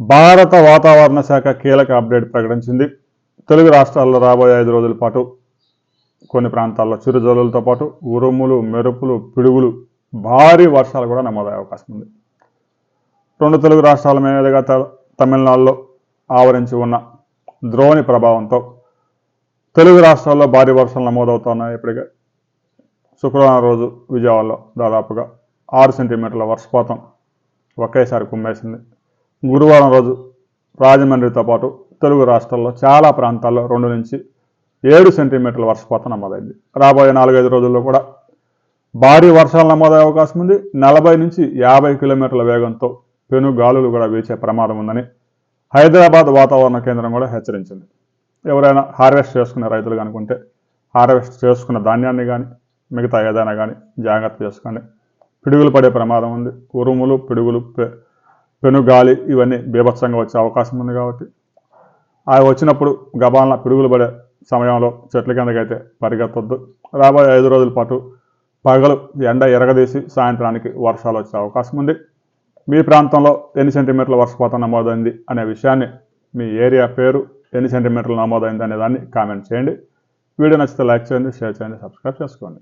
భారత వాతావరణ శాఖ కీలక అప్డేట్ ప్రకటించింది. తెలుగు రాష్ట్రాల్లో రాబోయే ఐదు రోజుల పాటు కొన్ని ప్రాంతాల్లో చిరుజల్లులతో పాటు ఉరుములు మెరుపులు పిడుగులు భారీ వర్షాలు కూడా నమోదయ్యే అవకాశం ఉంది. రెండు తెలుగు రాష్ట్రాల మీదుగా త- తమిళనాడులో ఆవరించి ఉన్న ద్రోణి ప్రభావంతో తెలుగు రాష్ట్రాల్లో భారీ వర్షాలు నమోదవుతున్నాయి. ఇప్పటికే శుక్రవారం రోజు విజయవాడలో దాదాపుగా ఆరు సెంటీమీటర్ల వర్షపాతం ఒకేసారి కుమ్మేసింది. గురువారం రోజు రాజమండ్రితో పాటు తెలుగు రాష్ట్రాల్లో చాలా ప్రాంతాల్లో రెండు నుంచి ఏడు సెంటీమీటర్ల వర్షపాతం నమోదైంది. రాబోయే నాలుగైదు రోజుల్లో కూడా భారీ వర్షాలు నమోదయ్యే అవకాశం ఉంది. నలభై నుంచి యాభై కిలోమీటర్ల వేగంతో పెను గాలులు కూడా వీచే ప్రమాదం ఉందని హైదరాబాద్ వాతావరణ కేంద్రం కూడా హెచ్చరించింది. ఎవరైనా హార్వెస్ట్ చేసుకునే రైతులు కనుకుంటే హార్వెస్ట్ చేసుకున్న ధాన్యాన్ని కానీ మిగతా ఏదైనా కానీ జాగ్రత్త చేసుకోండి పిడుగులు పడే ప్రమాదం ఉంది. ఉరుములు పిడుగులు పెనుగాలి ఇవన్నీ బీభత్సంగా వచ్చే అవకాశం ఉంది కాబట్టి. అవి వచ్చినప్పుడు గబాలన పిడుగులు పడే సమయంలో చెట్ల కిందకైతే పరిగెత్తొద్దు. రాబోయే ఐదు రోజుల పాటు పగలు ఎండ ఎరగదీసి సాయంత్రానికి వర్షాలు వచ్చే అవకాశం ఉంది. మీ ప్రాంతంలో ఎన్ని సెంటీమీటర్ల వర్షపాతం నమోదైంది అనే విషయాన్ని మీ ఏరియా పేరు ఎన్ని సెంటీమీటర్లు నమోదైంది అనే దాన్ని కామెంట్ చేయండి. వీడియో నచ్చితే లైక్ చేయండి షేర్ చేయండి సబ్స్క్రైబ్ చేసుకోండి.